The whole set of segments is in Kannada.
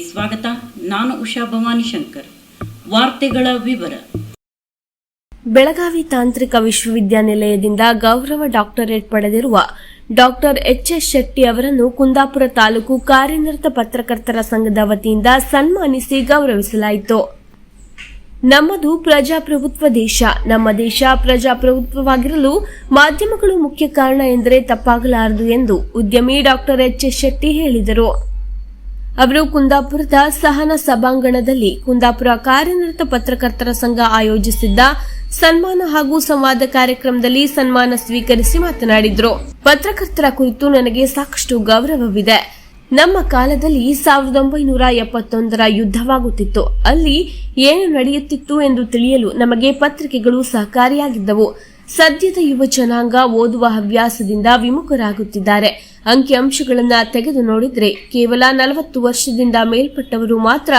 ಸ್ವಾಗತ. ನಾನು ಉಷಾ ಭವಾನಿ ಶಂಕರ್. ವಾರ್ತೆಗಳ ವಿವರ. ಬೆಳಗಾವಿ ತಾಂತ್ರಿಕ ವಿಶ್ವವಿದ್ಯಾನಿಲಯದಿಂದ ಗೌರವ ಡಾಕ್ಟರೇಟ್ ಪಡೆದಿರುವ ಡಾಕ್ಟರ್ ಎಚ್ ಎಸ್ ಶೆಟ್ಟಿ ಅವರನ್ನು ಕುಂದಾಪುರ ತಾಲೂಕು ಕಾರ್ಯನಿರತ ಪತ್ರಕರ್ತರ ಸಂಘದ ವತಿಯಿಂದ ಸನ್ಮಾನಿಸಿ ಗೌರವಿಸಲಾಯಿತು. ನಮ್ಮದು ಪ್ರಜಾಪ್ರಭುತ್ವ ದೇಶ. ನಮ್ಮ ದೇಶ ಪ್ರಜಾಪ್ರಭುತ್ವವಾಗಿರಲು ಮಾಧ್ಯಮಗಳು ಮುಖ್ಯ ಕಾರಣ ಎಂದರೆ ತಪ್ಪಾಗಲಾರದು ಎಂದು ಉದ್ಯಮಿ ಡಾಕ್ಟರ್ ಎಚ್ ಎಸ್ ಶೆಟ್ಟಿ ಹೇಳಿದರು. ಅವರು ಕುಂದಾಪುರದ ಸಹನ ಸಭಾಂಗಣದಲ್ಲಿ ಕುಂದಾಪುರ ಕಾರ್ಯನಿರತ ಪತ್ರಕರ್ತರ ಸಂಘ ಆಯೋಜಿಸಿದ್ದ ಸನ್ಮಾನ ಹಾಗೂ ಸಂವಾದ ಕಾರ್ಯಕ್ರಮದಲ್ಲಿ ಸನ್ಮಾನ ಸ್ವೀಕರಿಸಿ ಮಾತನಾಡಿದರು. ಪತ್ರಕರ್ತರ ಕುರಿತು ನನಗೆ ಸಾಕಷ್ಟು ಗೌರವವಿದೆ. ನಮ್ಮ ಕಾಲದಲ್ಲಿ ಸಾವಿರದ ಒಂಬೈನೂರ ಎಪ್ಪತ್ತೊಂದರ ಯುದ್ಧವಾಗುತ್ತಿತ್ತು. ಅಲ್ಲಿ ಏನು ನಡೆಯುತ್ತಿತ್ತು ಎಂದು ತಿಳಿಯಲು ನಮಗೆ ಪತ್ರಿಕೆಗಳು ಸಹಕಾರಿಯಾಗಿದ್ದವು. ಸದ್ಯದ ಯುವ ಜನಾಂಗ ಓದುವ ಹವ್ಯಾಸದಿಂದ ವಿಮುಖರಾಗುತ್ತಿದ್ದಾರೆ. ಅಂಕಿಅಂಶಗಳನ್ನು ತೆಗೆದು ನೋಡಿದರೆ ಕೇವಲ ನಲವತ್ತು ವರ್ಷದಿಂದ ಮೇಲ್ಪಟ್ಟವರು ಮಾತ್ರ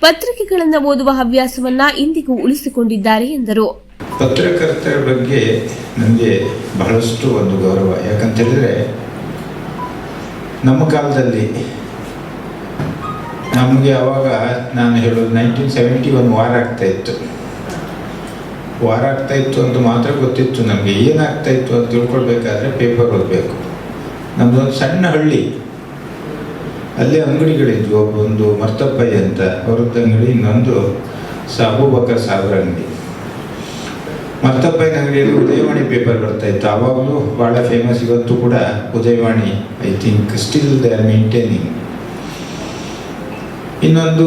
ಪತ್ರಿಕೆಗಳನ್ನು ಓದುವ ಹವ್ಯಾಸವನ್ನ ಇಂದಿಗೂ ಉಳಿಸಿಕೊಂಡಿದ್ದಾರೆ ಎಂದರು. ಪತ್ರಕರ್ತರ ಬಗ್ಗೆ ನನಗೆ ಬಹಳಷ್ಟು ಒಂದು ಗೌರವ. ಯಾಕಂತ ಹೇಳಿದ್ರೆ ನಮ್ಮ ಕಾಲದಲ್ಲಿ ನಮಗೆ ಅವಾಗ ನಾನು ಹೇಳೋದು ನೈನ್ಟೀನ್ ಸೆವೆಂಟಿ ಒನ್ ವಾರ ಆಗ್ತಾ ಇತ್ತು. ವಾರ ಆಗ್ತಾ ಇತ್ತು ಅಂತ ಮಾತ್ರ ಗೊತ್ತಿತ್ತು ನಮಗೆ. ಏನಾಗ್ತಾ ಇತ್ತು ಅಂತ ತಿಳ್ಕೊಳ್ಬೇಕಾದ್ರೆ ಪೇಪರ್ ಓದಬೇಕು. ನಮ್ಮದೊಂದು ಸಣ್ಣ ಹಳ್ಳಿ. ಅಲ್ಲೇ ಅಂಗಡಿಗಳಿದ್ವು ಒಬ್ಬೊಂದು ಮರ್ತಪ್ಪಯ್ಯ ಅಂತ. ಅವ್ರದ್ದು ಅಂಗಡಿ, ಇನ್ನೊಂದು ಸಾಬೂಬಕರ್ ಸಾಗರ ಅಂಗಡಿ. ಮರ್ತಪ್ಪಯ್ಯನ ಅಂಗಡಿಯಲ್ಲಿ ಉದಯವಾಣಿ ಪೇಪರ್ ಬರ್ತಾ ಇತ್ತು. ಆವಾಗಲೂ ಭಾಳ ಫೇಮಸ್ ಇವತ್ತು ಕೂಡ Udayavani I think still they are maintaining ಇನ್ನೊಂದು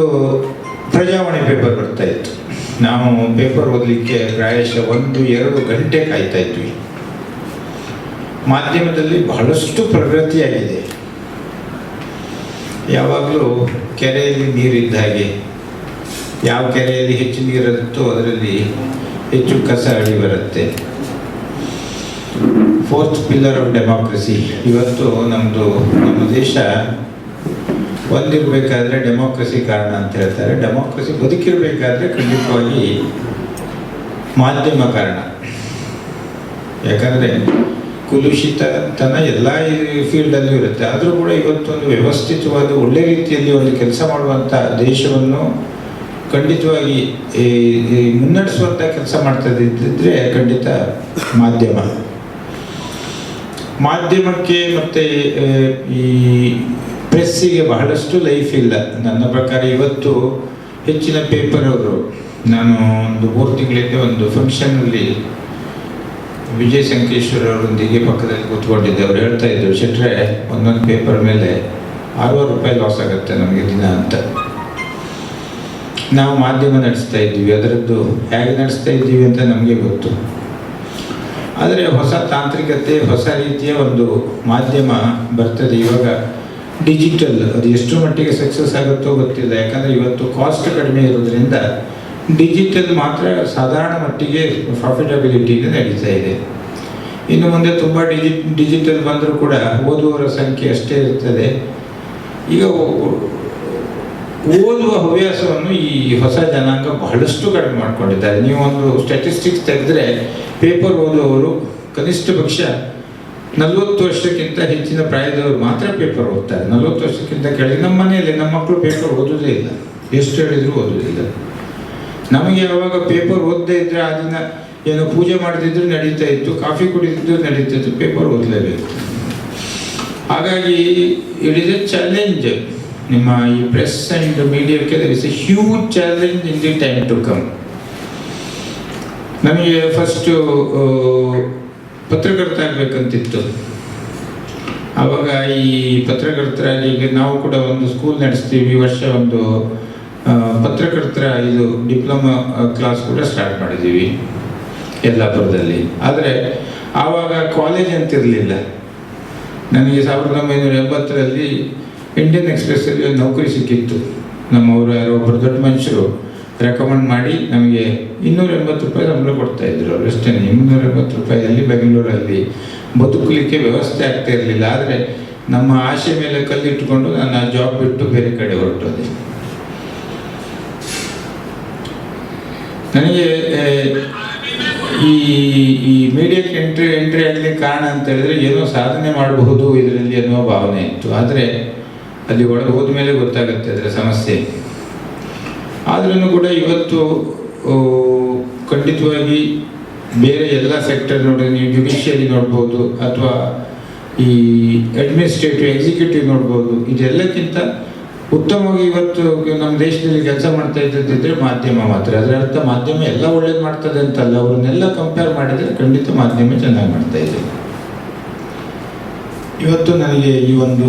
ಪ್ರಜಾವಾಣಿ ಪೇಪರ್ ಬರ್ತಾ ಇತ್ತು. ನಾವು ಪೇಪರ್ ಓದಲಿಕ್ಕೆ ಪ್ರಾಯಶಃ ಒಂದು, ಎರಡು ಗಂಟೆ ಕಾಯ್ತಾ ಇದ್ವಿ. ಮಾಧ್ಯಮದಲ್ಲಿ ಬಹಳಷ್ಟು ಪ್ರಗತಿಯಾಗಿದೆ. ಯಾವಾಗಲೂ ಕೆರೆಯಲ್ಲಿ ನೀರಿದ್ದ ಹಾಗೆ, ಯಾವ ಕೆರೆಯಲ್ಲಿ ಹೆಚ್ಚು ನೀರಿರುತ್ತೋ ಅದರಲ್ಲಿ ಹೆಚ್ಚು ಕಸ ಅಡಿ ಬರುತ್ತೆ. ಫೋರ್ತ್ ಪಿಲ್ಲರ್ ಆಫ್ ಡೆಮಾಕ್ರಸಿ ಇವತ್ತು ನಮ್ಮದು ನಮ್ಮ ದೇಶ ಒಂದಿರಬೇಕಾದ್ರೆ ಡೆಮೋಕ್ರಸಿ ಕಾರಣ ಅಂತ ಹೇಳ್ತಾರೆ. ಡೆಮೋಕ್ರಸಿ ಬದುಕಿರಬೇಕಾದ್ರೆ ಖಂಡಿತವಾಗಿ ಮಾಧ್ಯಮ ಕಾರಣ. ಯಾಕಂದರೆ ಕುಲುಷಿತತನ ಎಲ್ಲ ಫೀಲ್ಡಲ್ಲೂ ಇರುತ್ತೆ. ಆದರೂ ಕೂಡ ಇವತ್ತೊಂದು ವ್ಯವಸ್ಥಿತವಾದ ಒಳ್ಳೆ ರೀತಿಯಲ್ಲಿ ಒಂದು ಕೆಲಸ ಮಾಡುವಂಥ ದೇಶವನ್ನು ಖಂಡಿತವಾಗಿ ಈ ಮುನ್ನಡೆಸುವಂಥ ಕೆಲಸ ಮಾಡ್ತದಿದ್ದರೆ ಖಂಡಿತ ಮಾಧ್ಯಮ. ಮಾಧ್ಯಮಕ್ಕೆ ಮತ್ತು ಈ ಪ್ರೆಸ್ಸಿಗೆ ಬಹಳಷ್ಟು ಲೈಫ್ ಇಲ್ಲ. ನನ್ನ ಪ್ರಕಾರ ಇವತ್ತು ಹೆಚ್ಚಿನ ಪೇಪರ್ ಅವರು, ನಾನು ಒಂದು ಮೂರು ತಿಂಗಳಿಂದ ಒಂದು ಫಂಕ್ಷನಲ್ಲಿ ವಿಜಯ್ ಸಂಕೇಶ್ವರ್ ಅವರೊಂದಿಗೆ ಪಕ್ಕದಲ್ಲಿ ಕೂತ್ಕೊಂಡಿದ್ದೆ. ಅವ್ರು ಹೇಳ್ತಾ ಇದ್ರು, ಶೆಟ್ರೆ, ಒಂದೊಂದು ಪೇಪರ್ ಮೇಲೆ ಆರೂವರೆ ರೂಪಾಯಿ ಲಾಸ್ ಆಗುತ್ತೆ ನಮಗೆ ದಿನ ಅಂತ. ನಾವು ಮಾಧ್ಯಮ ನಡೆಸ್ತಾ ಇದ್ದೀವಿ. ಅದರದ್ದು ಹೇಗೆ ನಡೆಸ್ತಾ ಇದ್ದೀವಿ ಅಂತ ನಮಗೆ ಗೊತ್ತು. ಆದರೆ ಹೊಸ ತಾಂತ್ರಿಕತೆ, ಹೊಸ ರೀತಿಯ ಒಂದು ಮಾಧ್ಯಮ ಬರ್ತದೆ. ಇವಾಗ ಡಿಜಿಟಲ್, ಅದು ಎಷ್ಟು ಮಟ್ಟಿಗೆ ಸಕ್ಸಸ್ ಆಗುತ್ತೋ ಗೊತ್ತಿಲ್ಲ. ಯಾಕಂದರೆ ಇವತ್ತು ಕಾಸ್ಟ್ ಕಡಿಮೆ ಇರೋದ್ರಿಂದ ಡಿಜಿಟಲ್ ಮಾತ್ರ ಸಾಧಾರಣ ಮಟ್ಟಿಗೆ ಪ್ರಾಫಿಟಬಿಲಿಟಿನ ನಡೀತಾ ಇದೆ. ಇನ್ನು ಮುಂದೆ ತುಂಬ ಡಿಜಿ, ಡಿಜಿಟಲ್ ಬಂದರೂ ಕೂಡ ಓದುವವರ ಸಂಖ್ಯೆ ಅಷ್ಟೇ ಇರ್ತದೆ. ಈಗ ಓದುವ ಹವ್ಯಾಸವನ್ನು ಈ ಹೊಸ ಜನಾಂಗ ಬಹಳಷ್ಟು ಕಡಿಮೆ ಮಾಡಿಕೊಂಡಿದ್ದಾರೆ. ನೀವು ಒಂದು ಸ್ಟ್ಯಾಟಿಸ್ಟಿಕ್ಸ್ ತೆಗೆದ್ರೆ ಪೇಪರ್ ಓದುವವರು ಕನಿಷ್ಠ ಪಕ್ಷ ನಲವತ್ತು ವರ್ಷಕ್ಕಿಂತ ಹೆಚ್ಚಿನ ಪ್ರಾಯದವರು ಮಾತ್ರ ಪೇಪರ್ ಓದ್ತಾರೆ. ನಲವತ್ತು ವರ್ಷಕ್ಕಿಂತ ಕೆಳಗೆ ನಮ್ಮ ಮನೆಯಲ್ಲಿ ನಮ್ಮ ಮಕ್ಕಳು ಪೇಪರ್ ಓದೋದೇ ಇಲ್ಲ. ಎಷ್ಟು ಹೇಳಿದರೂ ಓದೋದಿಲ್ಲ ನಮಗೆ ಯಾವಾಗ ಪೇಪರ್ ಓದದೇ ಇದ್ದರೆ ಆ ದಿನ ಏನೋ ಪೂಜೆ ಮಾಡದಿದ್ರು ನಡೀತಾ ಇತ್ತು, ಕಾಫಿ ಕುಡಿದಿದ್ರು ನಡೀತಾ ಇತ್ತು ಪೇಪರ್ ಓದಲೇಬೇಕು. ಹಾಗಾಗಿ ಇಟ್ ಇಸ್ ಎ ಚಾಲೆಂಜ್ ನಿಮ್ಮ ಈ press and ಮೀಡಿಯಾಕ್ಕೆ there is a huge challenge in the time to come ನಮಗೆ ಫಸ್ಟು ಪತ್ರಕರ್ತ ಆಗಬೇಕಂತಿತ್ತು ಆವಾಗ ಈ ಪತ್ರಕರ್ತರಾಗಿ ಈಗ ನಾವು ಕೂಡ ಒಂದು ಸ್ಕೂಲ್ ನಡೆಸ್ತೀವಿ, ವರ್ಷ ಒಂದು ಪತ್ರಕರ್ತರ ಇದು ಡಿಪ್ಲೊಮಾ ಕ್ಲಾಸ್ ಕೂಡ ಸ್ಟಾರ್ಟ್ ಮಾಡಿದ್ದೀವಿ ಯಲ್ಲಾಪುರದಲ್ಲಿ. ಆದರೆ ಆವಾಗ ಕಾಲೇಜ್ ಅಂತಿರಲಿಲ್ಲ. ನನಗೆ ಸಾವಿರದ ಒಂಬೈನೂರ ಎಂಬತ್ತರಲ್ಲಿ ಇಂಡಿಯನ್ ಎಕ್ಸ್ಪ್ರೆಸ್ಸಲ್ಲಿ ಒಂದು ನೌಕರಿ ಸಿಕ್ಕಿತ್ತು. ನಮ್ಮವರು ಯಾರೋ ಒಬ್ಬರು ದೊಡ್ಡ ಮನುಷ್ಯರು. ರೆಕಮೆಂಡ್ ಮಾಡಿ ನಮಗೆ ಇನ್ನೂರ ಎಂಬತ್ತು ರೂಪಾಯಿ ಸಂಬಳ ಕೊಡ್ತಾ ಇದ್ರು ಅವರು ಅಷ್ಟೇ. ಇನ್ನೂರ ಎಂಬತ್ತು ರೂಪಾಯಿಯಲ್ಲಿ ಬೆಂಗಳೂರಲ್ಲಿ ಬದುಕಲಿಕ್ಕೆ ವ್ಯವಸ್ಥೆ ಆಗ್ತಾ ಇರಲಿಲ್ಲ. ಆದರೆ ನಮ್ಮ ಆಶೆ ಮೇಲೆ ಕಲ್ಲಿಟ್ಟುಕೊಂಡು ನಾನು ಆ ಜಾಬ್ ಬಿಟ್ಟು ಬೇರೆ ಕಡೆ ಹೊರಟೋದೆ. ನನಗೆ ಈ ಈ ಮೀಡಿಯಾಕ್ಕೆ ಎಂಟ್ರಿ ಎಂಟ್ರಿ ಆಗಲಿಕ್ಕೆ ಕಾರಣ ಅಂತ ಹೇಳಿದ್ರೆ ಏನೋ ಸಾಧನೆ ಮಾಡಬಹುದು ಇದರಲ್ಲಿ ಅನ್ನೋ ಭಾವನೆ ಇತ್ತು. ಆದರೆ ಅಲ್ಲಿ ಒಳಗೆ ಹೋದ್ಮೇಲೆ ಗೊತ್ತಾಗುತ್ತೆ ಅದರ ಸಮಸ್ಯೆ. ಆದ್ರೂ ಕೂಡ ಇವತ್ತು ಖಂಡಿತವಾಗಿ ಬೇರೆ ಎಲ್ಲ ಸೆಕ್ಟರ್ ನೋಡಿ ನೀವು ಜುಡಿಷಿಯರಿ ನೋಡ್ಬೋದು, ಅಥವಾ ಈ ಅಡ್ಮಿನಿಸ್ಟ್ರೇಟಿವ್ ಎಕ್ಸಿಕ್ಯೂಟಿವ್ ನೋಡ್ಬೋದು, ಇದೆಲ್ಲಕ್ಕಿಂತ ಉತ್ತಮವಾಗಿ ಇವತ್ತು ನಮ್ಮ ದೇಶದಲ್ಲಿ ಕೆಲಸ ಮಾಡ್ತಾ ಇದ್ದದ್ದಿದ್ರೆ ಮಾಧ್ಯಮ ಮಾತ್ರ. ಅದರ ಅರ್ಥ ಮಾಧ್ಯಮ ಎಲ್ಲ ಒಳ್ಳೇದು ಮಾಡ್ತದೆ ಅಂತಲ್ಲ, ಅವ್ರನ್ನೆಲ್ಲ ಕಂಪೇರ್ ಮಾಡಿದರೆ ಖಂಡಿತ ಮಾಧ್ಯಮ ಚೆನ್ನಾಗಿ ಮಾಡ್ತಾ ಇದೆ. ಇವತ್ತು ನನಗೆ ಈ ಒಂದು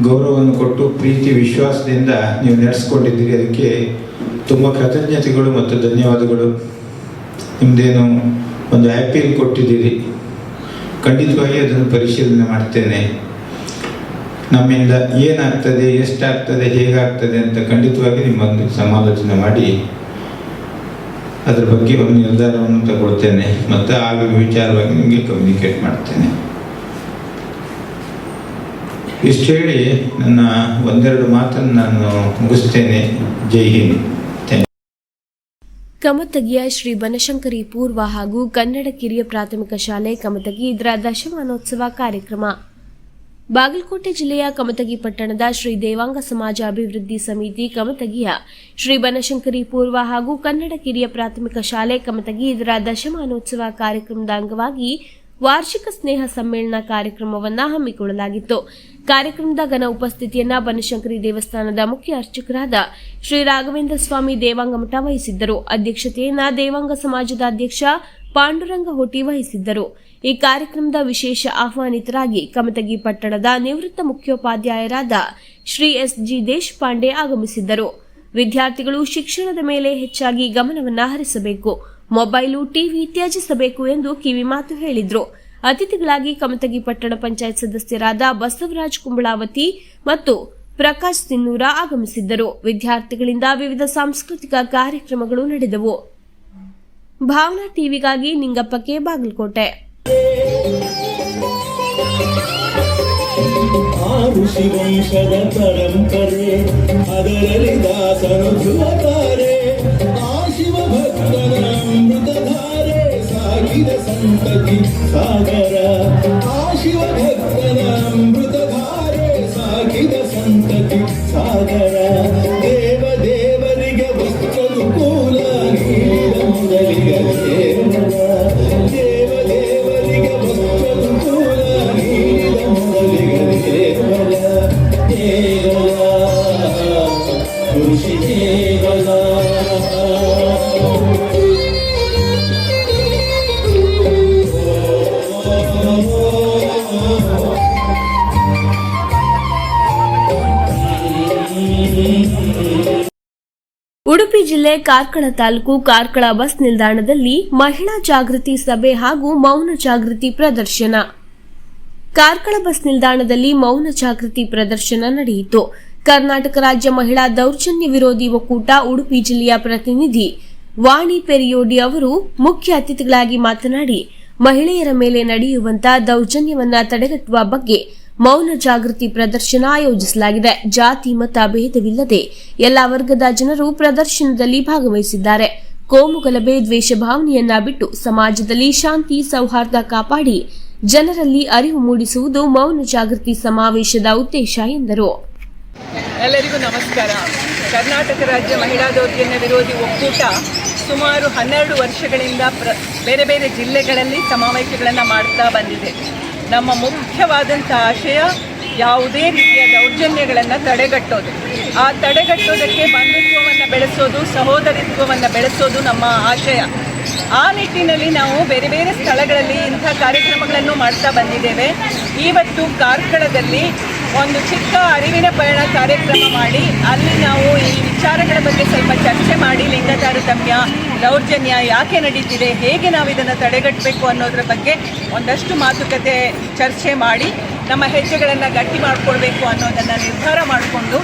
ಗೌರವವನ್ನು ಕೊಟ್ಟು ಪ್ರೀತಿ, ವಿಶ್ವಾಸದಿಂದ ನೀವು ನಡೆಸ್ಕೊಂಡಿದ್ದೀರಿ. ಅದಕ್ಕೆ ತುಂಬ ಕೃತಜ್ಞತೆಗಳು ಮತ್ತು ಧನ್ಯವಾದಗಳು. ನಿಮ್ಮದೇನು ಒಂದು ಆ್ಯಪಿಲ್ ಕೊಟ್ಟಿದ್ದೀರಿ. ಖಂಡಿತವಾಗಿ ಅದನ್ನು ಪರಿಶೀಲನೆ ಮಾಡ್ತೇನೆ. ನಮ್ಮಿಂದ ಏನಾಗ್ತದೆ, ಎಷ್ಟಾಗ್ತದೆ, ಹೇಗಾಗ್ತದೆ ಅಂತ ಖಂಡಿತವಾಗಿ ನಿಮ್ಮೊಂದು ಸಮಾಲೋಚನೆ ಮಾಡಿ ಅದರ ಬಗ್ಗೆ ಒಂದು ನಿರ್ಧಾರವನ್ನು ತಗೊಳ್ತೇನೆ. ಮತ್ತು ಆ ವಿಚಾರವಾಗಿ ನಿಮಗೆ ಕಮ್ಯುನಿಕೇಟ್ ಮಾಡ್ತೇನೆ. ಇಷ್ಟು ಹೇಳಿ ನನ್ನ ಒಂದೆರಡು ಮಾತನ್ನು ನಾನು ಮುಗಿಸ್ತೇನೆ. ಜೈ ಹಿಂದ್. ಕಮತಗಿಯ ಶ್ರೀ ಬನಶಂಕರಿ ಪೂರ್ವ ಹಾಗೂ ಕನ್ನಡ ಕಿರಿಯ ಪ್ರಾಥಮಿಕ ಶಾಲೆ ಕಮತಗಿ ಇದರ ದಶಮಾನೋತ್ಸವ ಕಾರ್ಯಕ್ರಮ. ಬಾಗಲಕೋಟೆ ಜಿಲ್ಲೆಯ ಕಮತಗಿ ಪಟ್ಟಣದ ಶ್ರೀ ದೇವಾಂಗ ಸಮಾಜ ಅಭಿವೃದ್ಧಿ ಸಮಿತಿ ಕಮತಗಿಯ ಶ್ರೀ ಬನಶಂಕರಿ ಪೂರ್ವ ಹಾಗೂ ಕನ್ನಡ ಕಿರಿಯ ಪ್ರಾಥಮಿಕ ಶಾಲೆ ಕಮತಗಿ ಇದರ ದಶಮಾನೋತ್ಸವ ಕಾರ್ಯಕ್ರಮದ ಅಂಗವಾಗಿ ವಾರ್ಷಿಕ ಸ್ನೇಹ ಸಮ್ಮೇಳನ ಕಾರ್ಯಕ್ರಮವನ್ನು ಹಮ್ಮಿಕೊಳ್ಳಲಾಗಿತ್ತು. ಕಾರ್ಯಕ್ರಮದ ಘನ ಉಪಸ್ಥಿತಿಯನ್ನ ಬನಶಂಕರಿ ದೇವಸ್ಥಾನದ ಮುಖ್ಯ ಅರ್ಚಕರಾದ ಶ್ರೀ ರಾಘವೇಂದ್ರ ಸ್ವಾಮಿ ದೇವಾಂಗ ಮಠ ವಹಿಸಿದ್ದರು. ಅಧ್ಯಕ್ಷತೆಯನ್ನ ದೇವಾಂಗ ಸಮಾಜದ ಅಧ್ಯಕ್ಷ ಪಾಂಡುರಂಗ ಹೊಟಿ ವಹಿಸಿದ್ದರು. ಈ ಕಾರ್ಯಕ್ರಮದ ವಿಶೇಷ ಆಹ್ವಾನಿತರಾಗಿ ಕಮತಗಿ ಪಟ್ಟಣದ ನಿವೃತ್ತ ಮುಖ್ಯೋಪಾಧ್ಯಾಯರಾದ ಶ್ರೀ ಎಸ್ ಜಿ ದೇಶಪಾಂಡೆ ಆಗಮಿಸಿದ್ದರು. ವಿದ್ಯಾರ್ಥಿಗಳು ಶಿಕ್ಷಣದ ಮೇಲೆ ಹೆಚ್ಚಾಗಿ ಗಮನವನ್ನ ಹರಿಸಬೇಕು. ಮೊಬೈಲು, ಟಿವಿ ತ್ಯಜಿಸಬೇಕು ಎಂದು ಕಿವಿಮಾತು ಹೇಳಿದ್ರು. ಅತಿಥಿಗಳಾಗಿ ಕಮತಗಿ ಪಟ್ಟಣ ಪಂಚಾಯತ್ ಸದಸ್ಯರಾದ ಬಸವರಾಜ್ ಕುಂಬಳಾವತಿ ಮತ್ತು ಪ್ರಕಾಶ್ ತಿನ್ನೂರ ಆಗಮಿಸಿದ್ದರು. ವಿದ್ಯಾರ್ಥಿಗಳಿಂದ ವಿವಿಧ ಸಾಂಸ್ಕೃತಿಕ ಕಾರ್ಯಕ್ರಮಗಳು ನಡೆದವು. ಭಾವನಾ ಟಿವಿಗಾಗಿ ನಿಂಗಪ್ಪಕ್ಕೆ ಬಾಗಲಕೋಟೆ. ಆ ಋಷಿ ವಂಶದ ಪರಂಪರೆ ಅದರಲ್ಲಿ ದಾಸನು ಧ್ರುವತಾರೆ ಆ ಶಿವ ಭಕ್ತನ ಅಮೃತಧಾರೆ ಸಾಗಿದ ಸಂತತಿ ಸಾಗರ ಆ ಶಿವ ಭಕ್ತನ ಅಮೃತಧಾರೆ ಸಾಗಿದ ಸಂತತಿ ಸಾಗರ ಕಾರ್ಕಳ ತಾಲೂಕು ಕಾರ್ಕಳ ಬಸ್ ನಿಲ್ದಾಣದಲ್ಲಿ ಮಹಿಳಾ ಜಾಗೃತಿ ಸಭೆ ಹಾಗೂ ಮೌನ ಜಾಗೃತಿ ಪ್ರದರ್ಶನ. ಕಾರ್ಕಳ ಬಸ್ ನಿಲ್ದಾಣದಲ್ಲಿ ಮೌನ ಜಾಗೃತಿ ಪ್ರದರ್ಶನ ನಡೆಯಿತು. ಕರ್ನಾಟಕ ರಾಜ್ಯ ಮಹಿಳಾ ದೌರ್ಜನ್ಯ ವಿರೋಧಿ ಒಕ್ಕೂಟ ಉಡುಪಿ ಜಿಲ್ಲೆಯ ಪ್ರತಿನಿಧಿ ವಾಣಿ ಪೆರಿಯೋಡಿ ಅವರು ಮುಖ್ಯ ಅತಿಥಿಗಳಾಗಿ ಮಾತನಾಡಿ, ಮಹಿಳೆಯರ ಮೇಲೆ ನಡೆಯುವಂತಹ ದೌರ್ಜನ್ಯವನ್ನು ತಡೆಗಟ್ಟುವ ಬಗ್ಗೆ ಮೌನ ಜಾಗೃತಿ ಪ್ರದರ್ಶನ ಆಯೋಜಿಸಲಾಗಿದೆ. ಜಾತಿ, ಮತ, ಭೇದವಿಲ್ಲದೆ ಎಲ್ಲಾ ವರ್ಗದ ಜನರು ಪ್ರದರ್ಶನದಲ್ಲಿ ಭಾಗವಹಿಸಿದ್ದಾರೆ. ಕೋಮು ಗಲಭೆ ದ್ವೇಷ ಭಾವನೆಯನ್ನ ಬಿಟ್ಟು ಸಮಾಜದಲ್ಲಿ ಶಾಂತಿ, ಸೌಹಾರ್ದ ಕಾಪಾಡಿ ಜನರಲ್ಲಿ ಅರಿವು ಮೂಡಿಸುವುದು ಮೌನ ಜಾಗೃತಿ ಸಮಾವೇಶದ ಉದ್ದೇಶ ಎಂದರು. ಎಲ್ಲರಿಗೂ ನಮಸ್ಕಾರ. ಕರ್ನಾಟಕ ರಾಜ್ಯ ಮಹಿಳಾ ದೌರ್ಜನ್ಯ ವಿರೋಧಿ ಒಕ್ಕೂಟ ಸುಮಾರು ಹನ್ನೆರಡು ವರ್ಷಗಳಿಂದ ಬೇರೆ ಬೇರೆ ಜಿಲ್ಲೆಗಳಲ್ಲಿ ಸಮಾವೇಶಗಳನ್ನು ಮಾಡ್ತಾ ಬಂದಿದೆ. ನಮ್ಮ ಮುಖ್ಯವಾದಂಥ ಆಶಯ ಯಾವುದೇ ರೀತಿಯ ದೌರ್ಜನ್ಯಗಳನ್ನು ತಡೆಗಟ್ಟೋದು. ಆ ತಡೆಗಟ್ಟೋದಕ್ಕೆ ಬಂಧುತ್ವವನ್ನು ಬೆಳೆಸೋದು, ಸಹೋದರಿತ್ವವನ್ನು ಬೆಳೆಸೋದು ನಮ್ಮ ಆಶಯ. ಆ ನಿಟ್ಟಿನಲ್ಲಿ ನಾವು ಬೇರೆ ಬೇರೆ ಸ್ಥಳಗಳಲ್ಲಿ ಇಂಥ ಕಾರ್ಯಕ್ರಮಗಳನ್ನು ಮಾಡ್ತಾ ಬಂದಿದ್ದೇವೆ. ಇವತ್ತು ಕಾರ್ಕಳದಲ್ಲಿ ಒಂದು ಚಿಕ್ಕ ಅರಿವಿನ ಪಯಣ ಕಾರ್ಯಕ್ರಮ ಮಾಡಿ ಅಲ್ಲಿ ನಾವು ಈ ವಿಚಾರಗಳ ಬಗ್ಗೆ ಸ್ವಲ್ಪ ಚರ್ಚೆ ಮಾಡಿ ಲಿಂಗ ತಾರತಮ್ಯ ದೌರ್ಜನ್ಯ ಯಾಕೆ ನಡೀತಿದೆ, ಹೇಗೆ ನಾವು ಇದನ್ನು ತಡೆಗಟ್ಟಬೇಕು ಅನ್ನೋದ್ರ ಬಗ್ಗೆ ಒಂದಷ್ಟು ಮಾತುಕತೆ ಚರ್ಚೆ ಮಾಡಿ, ನಮ್ಮ ಹೆಜ್ಜೆಗಳನ್ನು ಗಟ್ಟಿ ಮಾಡಿಕೊಳ್ಬೇಕು ಅನ್ನೋದನ್ನು ನಿರ್ಧಾರ ಮಾಡಿಕೊಂಡು,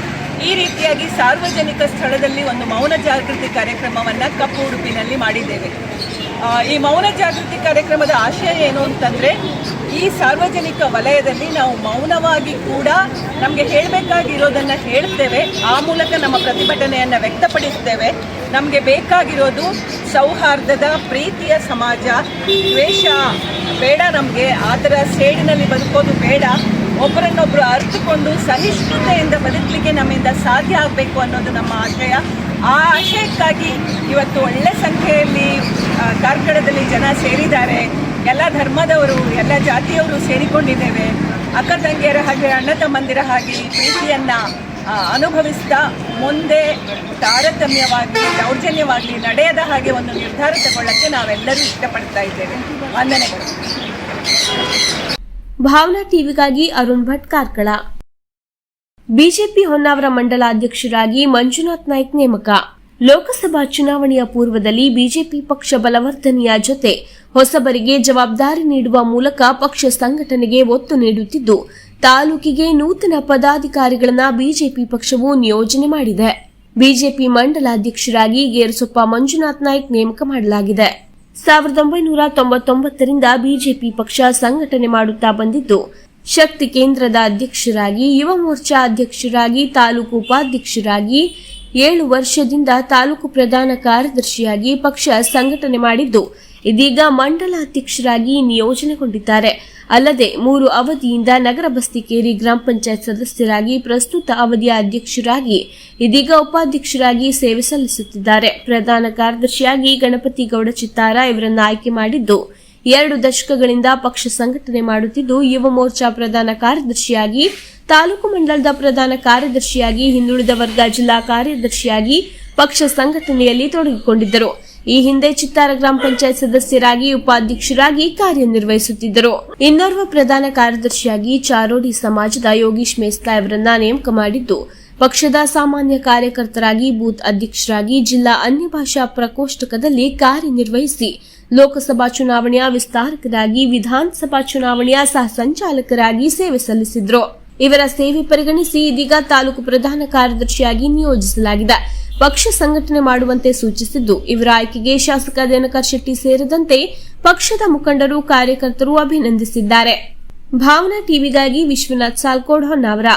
ಈ ರೀತಿಯಾಗಿ ಸಾರ್ವಜನಿಕ ಸ್ಥಳದಲ್ಲಿ ಒಂದು ಮೌನ ಜಾಗೃತಿ ಕಾರ್ಯಕ್ರಮವನ್ನು ಕಪ್ಪು ಉಡುಪಿನಲ್ಲಿ ಮಾಡಿದ್ದೇವೆ. ಈ ಮೌನ ಜಾಗೃತಿ ಕಾರ್ಯಕ್ರಮದ ಆಶಯ ಏನು ಅಂತಂದರೆ, ಈ ಸಾರ್ವಜನಿಕ ವಲಯದಲ್ಲಿ ನಾವು ಮೌನವಾಗಿ ಕೂಡ ನಮಗೆ ಹೇಳಬೇಕಾಗಿರೋದನ್ನು ಹೇಳ್ತೇವೆ. ಆ ಮೂಲಕ ನಮ್ಮ ಪ್ರತಿಭಟನೆಯನ್ನು ವ್ಯಕ್ತಪಡಿಸ್ತೇವೆ. ನಮಗೆ ಬೇಕಾಗಿರೋದು ಸೌಹಾರ್ದದ, ಪ್ರೀತಿಯ ಸಮಾಜ. ದ್ವೇಷ ಬೇಡ ನಮಗೆ. ಆ ಥರ ಸೇಡಿನಲ್ಲಿ ಬದುಕೋದು ಬೇಡ. ಒಬ್ಬರನ್ನೊಬ್ಬರು ಅರ್ಥಕೊಂಡು ಸಹಿಷ್ಣುತೆಯಿಂದ ಬದುಕಲಿಕ್ಕೆ ನಮ್ಮಿಂದ ಸಾಧ್ಯ ಆಗಬೇಕು ಅನ್ನೋದು ನಮ್ಮ ಆಶಯ. ಆ ಆಶಯಕ್ಕಾಗಿ ಇವತ್ತು ಒಳ್ಳೆ ಸಂಖ್ಯೆಯಲ್ಲಿ ಕಾರ್ಕಳದಲ್ಲಿ ಜನ ಸೇರಿದ್ದಾರೆ. ಎಲ್ಲ ಧರ್ಮದವರು, ಎಲ್ಲ ಜಾತಿಯವರು ಸೇರಿಕೊಂಡಿದ್ದೇವೆ. ಅಕ್ಕ ತಂಗಿಯರ ಹಾಗೆ ಅಣ್ಣ ತಮ್ಮಂದಿರ ಹಾಗೆ ಪ್ರೀತಿಯನ್ನು ಅನುಭವಿಸ್ತಾ ಮುಂದೆ ತಾರತಮ್ಯವಾಗಿ, ದೌರ್ಜನ್ಯವಾಗಿ ನಡೆಯದ ಹಾಗೆ ಒಂದು ನಿರ್ಧಾರ ತಗೊಳ್ಳಕ್ಕೆ ನಾವೆಲ್ಲರೂ ಇಷ್ಟಪಡ್ತಾ ಇದ್ದೇವೆ. ವಂದನೆಗಳು. ಭಾವನಾ ಟಿವಿಗಾಗಿ ಅರುಣ್ ಭಟ್ ಕಾರ್ಕಳ. ಬಿಜೆಪಿ ಹೊನ್ನಾವರ ಮಂಡಲ ಅಧ್ಯಕ್ಷರಾಗಿ ಮಂಜುನಾಥ್ ನಾಯ್ಕ್ ನೇಮಕ. ಲೋಕಸಭಾ ಚುನಾವಣೆಯ ಪೂರ್ವದಲ್ಲಿ ಬಿಜೆಪಿ ಪಕ್ಷ ಬಲವರ್ಧನೆಯ ಜೊತೆ ಹೊಸಬರಿಗೆ ಜವಾಬ್ದಾರಿ ನೀಡುವ ಮೂಲಕ ಪಕ್ಷ ಸಂಘಟನೆಗೆ ಒತ್ತು ನೀಡುತ್ತಿದ್ದು, ತಾಲೂಕಿಗೆ ನೂತನ ಪದಾಧಿಕಾರಿಗಳನ್ನ ಬಿಜೆಪಿ ಪಕ್ಷವು ನಿಯೋಜನೆ ಮಾಡಿದೆ. ಬಿಜೆಪಿ ಮಂಡಲಾಧ್ಯಕ್ಷರಾಗಿ ಗೇರುಸೊಪ್ಪ ಮಂಜುನಾಥ್ ನಾಯ್ಕ್ ನೇಮಕ ಮಾಡಲಾಗಿದೆ. ಸಾವಿರದ ಒಂಬೈನೂರ ತೊಂಬತ್ತೊಂಬತ್ತರಿಂದ ಬಿಜೆಪಿ ಪಕ್ಷ ಸಂಘಟನೆ ಮಾಡುತ್ತಾ ಬಂದಿದ್ದು, ಶಕ್ತಿ ಕೇಂದ್ರದ ಅಧ್ಯಕ್ಷರಾಗಿ, ಯುವ ಮೋರ್ಚಾ ಅಧ್ಯಕ್ಷರಾಗಿ, ತಾಲೂಕು ಉಪಾಧ್ಯಕ್ಷರಾಗಿ ಏಳು ವರ್ಷದಿಂದ ತಾಲೂಕು ಪ್ರಧಾನ ಕಾರ್ಯದರ್ಶಿಯಾಗಿ ಪಕ್ಷ ಸಂಘಟನೆ ಮಾಡಿದ್ದು, ಇದೀಗ ಮಂಡಲ ಅಧ್ಯಕ್ಷರಾಗಿ ನಿಯೋಜನೆಗೊಂಡಿದ್ದಾರೆ. ಅಲ್ಲದೆ ಮೂರು ಅವಧಿಯಿಂದ ನಗರ ಬಸ್ತಿಕೇರಿ ಗ್ರಾಮ ಪಂಚಾಯತ್ ಸದಸ್ಯರಾಗಿ, ಪ್ರಸ್ತುತ ಅವಧಿಯ ಅಧ್ಯಕ್ಷರಾಗಿ, ಇದೀಗ ಉಪಾಧ್ಯಕ್ಷರಾಗಿ ಸೇವೆ ಸಲ್ಲಿಸುತ್ತಿದ್ದಾರೆ. ಪ್ರಧಾನ ಕಾರ್ಯದರ್ಶಿಯಾಗಿ ಗಣಪತಿ ಗೌಡ ಚಿತ್ತಾರ ಇವರನ್ನು ಆಯ್ಕೆ ಮಾಡಿದ್ದು, ಎರಡು ದಶಕಗಳಿಂದ ಪಕ್ಷ ಸಂಘಟನೆ ಮಾಡುತ್ತಿದ್ದು, ಯುವ ಮೋರ್ಚಾ ಪ್ರಧಾನ ಕಾರ್ಯದರ್ಶಿಯಾಗಿ ತಾಲೂಕು ಮಂಡಲದ ಪ್ರಧಾನ ಕಾರ್ಯದರ್ಶಿಯಾಗಿ ಹಿಂದುಳಿದ ವರ್ಗ ಜಿಲ್ಲಾ ಕಾರ್ಯದರ್ಶಿಯಾಗಿ ಪಕ್ಷ ಸಂಘಟನೆಯಲ್ಲಿ ತೊಡಗಿಕೊಂಡಿದ್ದರು. ಈ ಹಿಂದೆ ಚಿತ್ತಾರ ಗ್ರಾಮ ಪಂಚಾಯತ್ ಸದಸ್ಯರಾಗಿ, ಉಪಾಧ್ಯಕ್ಷರಾಗಿ ಕಾರ್ಯನಿರ್ವಹಿಸುತ್ತಿದ್ದರು. ಇನ್ನೋರ್ವ ಪ್ರಧಾನ ಕಾರ್ಯದರ್ಶಿಯಾಗಿ ಚಾರೋಡಿ ಸಮಾಜದ ಯೋಗೀಶ್ ಮೇಸ್ತಾ ಅವರನ್ನ ನೇಮಕ ಮಾಡಿದ್ದು, ಪಕ್ಷದ ಸಾಮಾನ್ಯ ಕಾರ್ಯಕರ್ತರಾಗಿ, ಬೂತ್ ಅಧ್ಯಕ್ಷರಾಗಿ, ಜಿಲ್ಲಾ ಅನ್ಯ ಭಾಷಾ ಪ್ರಕೋಷ್ಠಕದಲ್ಲಿ ಕಾರ್ಯನಿರ್ವಹಿಸಿ, ಲೋಕಸಭಾ ಚುನಾವಣೆಯ ವಿಸ್ತಾರಕರಾಗಿ, ವಿಧಾನಸಭಾ ಚುನಾವಣೆಯ ಸಹ ಸಂಚಾಲಕರಾಗಿ ಸೇವೆ ಸಲ್ಲಿಸಿದ್ರು. ಇವರ ಸೇವೆ ಪರಿಗಣಿಸಿ ಇದೀಗ ತಾಲೂಕು ಪ್ರಧಾನ ಕಾರ್ಯದರ್ಶಿಯಾಗಿ ನಿಯೋಜಿಸಲಾಗಿದೆ. ಪಕ್ಷ ಸಂಘಟನೆ ಮಾಡುವಂತೆ ಸೂಚಿಸಿದ್ದು ಇವರ ಆಯ್ಕೆಗೆ ಶಾಸಕ ದಿನಕರ್ ಶೆಟ್ಟಿ ಸೇರಿದಂತೆ ಪಕ್ಷದ ಮುಖಂಡರು ಕಾರ್ಯಕರ್ತರು ಅಭಿನಂದಿಸಿದ್ದಾರೆ. ಭಾವನಾ ಟಿವಿಗಾಗಿ ವಿಶ್ವನಾಥ್ ಸಾಲ್ಕೋಡ್ ಹೊನ್ನಾವರ.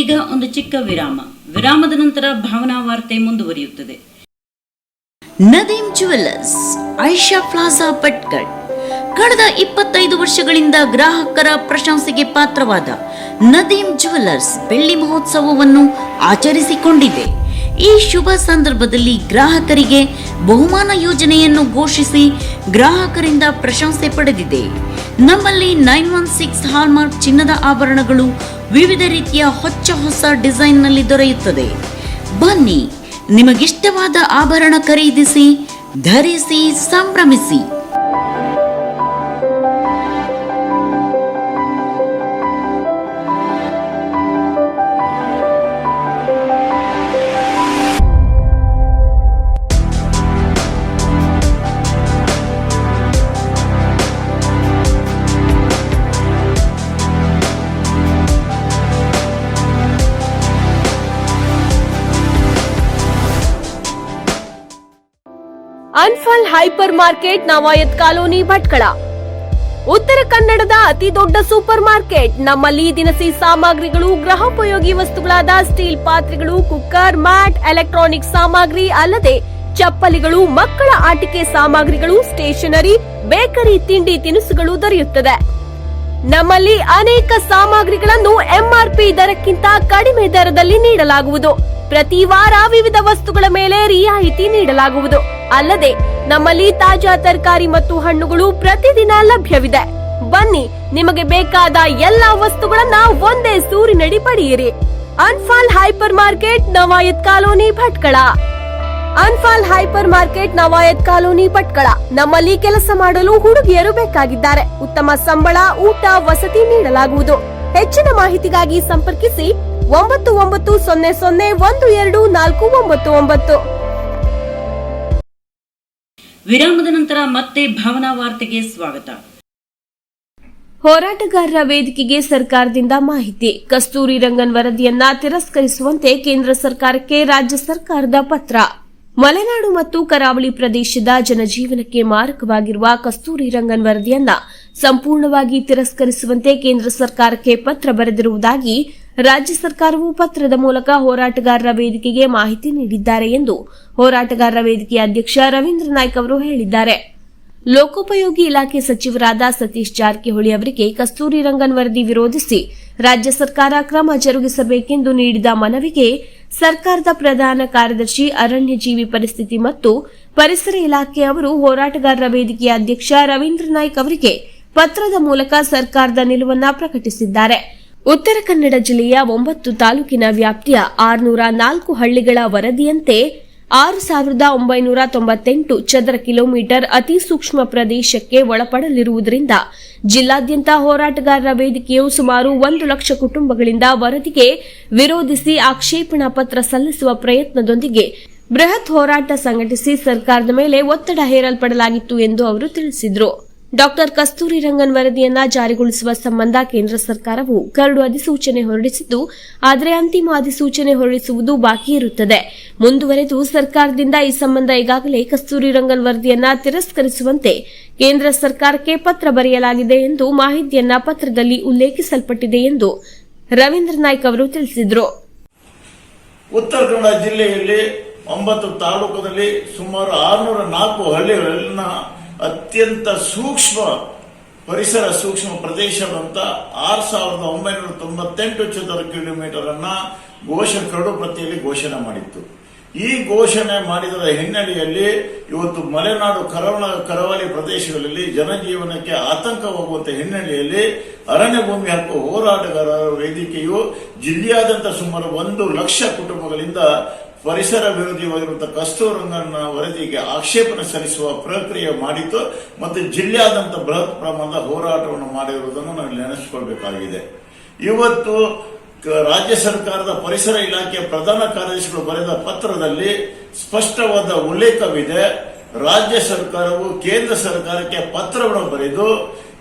ಈಗ ಒಂದು ಚಿಕ್ಕ ವಿರಾಮ. ವಿರಾಮದ ನಂತರ ಭಾವನಾ ವಾರ್ತೆ ಮುಂದುವರಿಯುತ್ತದೆ. ನದೀಮ್ ಜುವೆಲ್ಲರ್ಸ್ ಐಶಾ ಪ್ಲಾಜಾ ಪಟ್ಕಡ್ ಕಳೆದ ಇಪ್ಪತ್ತೈದು ವರ್ಷಗಳಿಂದ ಗ್ರಾಹಕರ ಪ್ರಶಂಸೆಗೆ ಪಾತ್ರವಾದ ನದೀಮ್ ಜುವೆಲ್ಲರ್ಸ್ ಬೆಳ್ಳಿ ಮಹೋತ್ಸವವನ್ನು ಆಚರಿಸಿಕೊಂಡಿದೆ. ಈ ಶುಭ ಸಂದರ್ಭದಲ್ಲಿ ಗ್ರಾಹಕರಿಗೆ ಬಹುಮಾನ ಯೋಜನೆಯನ್ನು ಘೋಷಿಸಿ ಗ್ರಾಹಕರಿಂದ ಪ್ರಶಂಸೆ ಪಡೆದಿದೆ. ನಮ್ಮಲ್ಲಿ ನೈನ್ ಒನ್ ಸಿಕ್ಸ್ ಹಾಲ್ಮಾರ್ಕ್ ಚಿನ್ನದ ಆಭರಣಗಳು ವಿವಿಧ ರೀತಿಯ ಹೊಚ್ಚ ಹೊಸ ಡಿಸೈನ್ನಲ್ಲಿ ದೊರೆಯುತ್ತದೆ. ಬನ್ನಿ, ನಿಮಗಿಷ್ಟವಾದ ಆಭರಣ ಖರೀದಿಸಿ, ಧರಿಸಿ, ಸಂಭ್ರಮಿಸಿ. Anfal hyper market Nawayath colony Bhatkal. ಉತ್ತರ ಕನ್ನಡದ ಅತಿ ದೊಡ್ಡ ಸೂಪರ್ ಮಾರ್ಕೆಟ್. ನಮ್ಮಲ್ಲಿ ದಿನಸಿ ಸಾಮಗ್ರಿಗಳು, ಗೃಹೋಪಯೋಗಿ ವಸ್ತುಗಳಾದ ಸ್ಟೀಲ್ ಪಾತ್ರೆಗಳು, ಕುಕ್ಕರ್, ಮ್ಯಾಟ್, ಎಲೆಕ್ಟ್ರಾನಿಕ್ ಸಾಮಗ್ರಿ ಅಲ್ಲದೆ ಚಪ್ಪಲಿಗಳು, ಮಕ್ಕಳ ಆಟಿಕೆ ಸಾಮಗ್ರಿಗಳು, ಸ್ಟೇಷನರಿ, ಬೇಕರಿ, ತಿಂಡಿ ತಿನಿಸುಗಳು ದೊರೆಯುತ್ತದೆ. ನಮ್ಮಲ್ಲಿ ಅನೇಕ ಸಾಮಗ್ರಿಗಳನ್ನು ಎಂಆರ್ಪಿ ದರಕ್ಕಿಂತ ಕಡಿಮೆ ದರದಲ್ಲಿ ನೀಡಲಾಗುವುದು. ಪ್ರತಿ ವಾರ ವಿವಿಧ ವಸ್ತುಗಳ ಮೇಲೆ ರಿಯಾಯಿತಿ ನೀಡಲಾಗುವುದು. ಅಲ್ಲದೆ, ನಮ್ಮಲ್ಲಿ ತಾಜಾ ತರಕಾರಿ ಮತ್ತು ಹಣ್ಣುಗಳು ಪ್ರತಿದಿನ ಲಭ್ಯವಿದೆ. ಬನ್ನಿ, ನಿಮಗೆ ಬೇಕಾದ ಎಲ್ಲಾ ವಸ್ತುಗಳನ್ನ ಒಂದೇ ಸೂರಿನಡಿ ಪಡೆಯಿರಿ. Anfal hyper market Nawayath colony Bhatkal. Anfal hyper market Nawayath colony Bhatkal ನಮ್ಮಲ್ಲಿ ಕೆಲಸ ಮಾಡಲು ಹುಡುಗಿಯರು ಬೇಕಾಗಿದ್ದಾರೆ. ಉತ್ತಮ ಸಂಬಳ ಊಟ ವಸತಿ ನೀಡಲಾಗುವುದು. ಹೆಚ್ಚಿನ ಮಾಹಿತಿಗಾಗಿ ಸಂಪರ್ಕಿಸಿ ಒಂಬತ್ತು ಒಂಬತ್ತು ಸೊನ್ನೆ ಸೊನ್ನೆ ಒಂದು ಎರಡು ನಾಲ್ಕು ಒಂಬತ್ತು ಒಂಬತ್ತು. ವಿರಾಮದ ನಂತರ ಮತ್ತೆ ಭಾವನಾ ವಾರ್ತೆಗೆ ಸ್ವಾಗತ. ಹೋರಾಟಗಾರರ ವೇದಿಕೆಗೆ ಸರ್ಕಾರದಿಂದ ಮಾಹಿತಿ. ಕಸ್ತೂರಿ ರಂಗನ್ ವರದಿಯನ್ನ ತಿರಸ್ಕರಿಸುವಂತೆ ಕೇಂದ್ರ ಸರ್ಕಾರಕ್ಕೆ ರಾಜ್ಯ ಸರ್ಕಾರದ ಪತ್ರ. ಮಲೆನಾಡು ಮತ್ತು ಕರಾವಳಿ ಪ್ರದೇಶದ ಜನಜೀವನಕ್ಕೆ ಮಾರಕವಾಗಿರುವ ಕಸ್ತೂರಿ ರಂಗನ್ ವರದಿಯನ್ನ ಸಂಪೂರ್ಣವಾಗಿ ತಿರಸ್ಕರಿಸುವಂತೆ ಕೇಂದ್ರ ಸರ್ಕಾರಕ್ಕೆ ಪತ್ರ ಬರೆದಿರುವುದಾಗಿ ರಾಜ್ಯ ಸರ್ಕಾರವು ಪತ್ರದ ಮೂಲಕ ಹೋರಾಟಗಾರರ ವೇದಿಕೆಗೆ ಮಾಹಿತಿ ನೀಡಿದ್ದಾರೆ ಎಂದು ಹೋರಾಟಗಾರರ ವೇದಿಕೆಯ ಅಧ್ಯಕ್ಷ ರವೀಂದ್ರ ನಾಯ್ಕ ಅವರು ಹೇಳಿದ್ದಾರೆ. ಲೋಕೋಪಯೋಗಿ ಇಲಾಖೆ ಸಚಿವರಾದ ಸತೀಶ್ ಜಾರಕಿಹೊಳಿ ಅವರಿಗೆ ಕಸ್ತೂರಿ ರಂಗನ್ ವರದಿ ವಿರೋಧಿಸಿ ರಾಜ್ಯ ಸರ್ಕಾರ ಕ್ರಮ ಜರುಗಿಸಬೇಕೆಂದು ನೀಡಿದ ಮನವಿಗೆ ಸರ್ಕಾರದ ಪ್ರಧಾನ ಕಾರ್ಯದರ್ಶಿ ಅರಣ್ಯಜೀವಿ ಪರಿಸ್ಥಿತಿ ಮತ್ತು ಪರಿಸರ ಇಲಾಖೆ ಅವರು ಹೋರಾಟಗಾರರ ವೇದಿಕೆಯ ಅಧ್ಯಕ್ಷ ರವೀಂದ್ರ ನಾಯ್ಕ್ ಅವರಿಗೆ ಪತ್ರದ ಮೂಲಕ ಸರ್ಕಾರದ ನಿಲುವನ್ನ ಪ್ರಕಟಿಸಿದ್ದಾರೆ. ಉತ್ತರ ಕನ್ನಡ ಜಿಲ್ಲೆಯ ಒಂಬತ್ತು ತಾಲೂಕಿನ ವ್ಯಾಪ್ತಿಯ ಆರುನೂರ ನಾಲ್ಕು ಹಳ್ಳಿಗಳ ವರದಿಯಂತೆ ಆರು ಸಾವಿರದ ಒಂಬೈನೂರ ತೊಂಬತ್ತೆಂಟು ಚದರ ಕಿಲೋಮೀಟರ್ ಅತಿ ಸೂಕ್ಷ್ಮ ಪ್ರದೇಶಕ್ಕೆ ಒಳಪಡಲಿರುವುದರಿಂದ ಜಿಲ್ಲಾದ್ಯಂತ ಹೋರಾಟಗಾರರ ವೇದಿಕೆಯು ಸುಮಾರು ಒಂದು ಲಕ್ಷ ಕುಟುಂಬಗಳಿಂದ ವರದಿಗೆ ವಿರೋಧಿಸಿ ಆಕ್ಷೇಪಣಾ ಪತ್ರ ಸಲ್ಲಿಸುವ ಪ್ರಯತ್ನದೊಂದಿಗೆ ಬೃಹತ್ ಹೋರಾಟ ಸಂಘಟಿಸಿ ಸರ್ಕಾರದ ಮೇಲೆ ಒತ್ತಡ ಹೇರಲ್ಪಡಲಾಗಿತ್ತು ಎಂದು ಅವರು ತಿಳಿಸಿದರು. ಡಾಕ್ಟರ್ ಕಸ್ತೂರಿ ರಂಗನ್ ವರದಿಯನ್ನ ಜಾರಿಗೊಳಿಸುವ ಸಂಬಂಧ ಕೇಂದ್ರ ಸರ್ಕಾರವು ಕರಡು ಅಧಿಸೂಚನೆ ಹೊರಡಿಸಿದ್ದು, ಆದರೆ ಅಂತಿಮ ಅಧಿಸೂಚನೆ ಹೊರಡಿಸುವುದು ಬಾಕಿ ಇರುತ್ತದೆ. ಮುಂದುವರೆದು ಸರ್ಕಾರದಿಂದ ಈ ಸಂಬಂಧ ಈಗಾಗಲೇ ಕಸ್ತೂರಿ ರಂಗನ್ ವರದಿಯನ್ನ ತಿರಸ್ಕರಿಸುವಂತೆ ಕೇಂದ್ರ ಸರ್ಕಾರಕ್ಕೆ ಪತ್ರ ಬರೆಯಲಾಗಿದೆ ಎಂದು ಮಾಹಿತಿಯನ್ನ ಪತ್ರದಲ್ಲಿ ಉಲ್ಲೇಖಿಸಲ್ಪಟ್ಟಿದೆ ಎಂದು ರವೀಂದ್ರ ನಾಯ್ಕ ಅವರು ತಿಳಿಸಿದರು. ಉತ್ತರ ಜಿಲ್ಲೆಯಲ್ಲಿ ಒಂಬತ್ತು ತಾಲೂಕದಲ್ಲಿ ಸುಮಾರು ಆರುನೂರ ನಾಲ್ಕು ಹಳ್ಳಿಗಳನ್ನ ಅತ್ಯಂತ ಸೂಕ್ಷ್ಮ ಪರಿಸರ ಸೂಕ್ಷ್ಮ ಪ್ರದೇಶವಂತ ಆರು ಸಾವಿರದ ಒಂಬೈನೂರ ತೊಂಬತ್ತೆಂಟು ಚದರ ಕಿಲೋಮೀಟರ್ ಅನ್ನ ಘೋಷ ಕರಡು ಪ್ರತಿಯಲ್ಲಿ ಘೋಷಣೆ ಮಾಡಿತ್ತು. ಈ ಘೋಷಣೆ ಮಾಡಿದ ಹಿನ್ನೆಲೆಯಲ್ಲಿ ಇವತ್ತು ಮಲೆನಾಡು ಕರಾವಳ ಕರಾವಳಿ ಪ್ರದೇಶಗಳಲ್ಲಿ ಜನಜೀವನಕ್ಕೆ ಆತಂಕವಾಗುವಂತಹ ಹಿನ್ನೆಲೆಯಲ್ಲಿ ಅರಣ್ಯ ಭೂಮಿ ಹಕ್ಕು ಹೋರಾಟಗಾರರ ವೇದಿಕೆಯು ಜಿಲ್ಲೆಯಾದ್ಯಂತ ಸುಮಾರು ಒಂದು ಲಕ್ಷ ಕುಟುಂಬಗಳಿಂದ ಪರಿಸರ ವಿರೋಧಿಯಾಗಿರುವಂತಹ ಕಸ್ತೂರಂಗನ ವರದಿಗೆ ಆಕ್ಷೇಪಣೆ ಸಲ್ಲಿಸುವ ಪ್ರಕ್ರಿಯೆ ಮಾಡಿತ್ತು ಮತ್ತು ಜಿಲ್ಲೆಯಾದ್ಯಂತ ಬೃಹತ್ ಪ್ರಮಾಣದ ಹೋರಾಟವನ್ನು ಮಾಡಿರುವುದನ್ನು ನಾವು ನೆನೆಸಿಕೊಳ್ಬೇಕಾಗಿದೆ. ಇವತ್ತು ರಾಜ್ಯ ಸರ್ಕಾರದ ಪರಿಸರ ಇಲಾಖೆಯ ಪ್ರಧಾನ ಕಾರ್ಯದರ್ಶಿಗಳು ಬರೆದ ಪತ್ರದಲ್ಲಿ ಸ್ಪಷ್ಟವಾದ ಉಲ್ಲೇಖವಿದೆ. ರಾಜ್ಯ ಸರ್ಕಾರವು ಕೇಂದ್ರ ಸರ್ಕಾರಕ್ಕೆ ಪತ್ರವನ್ನು ಬರೆದು,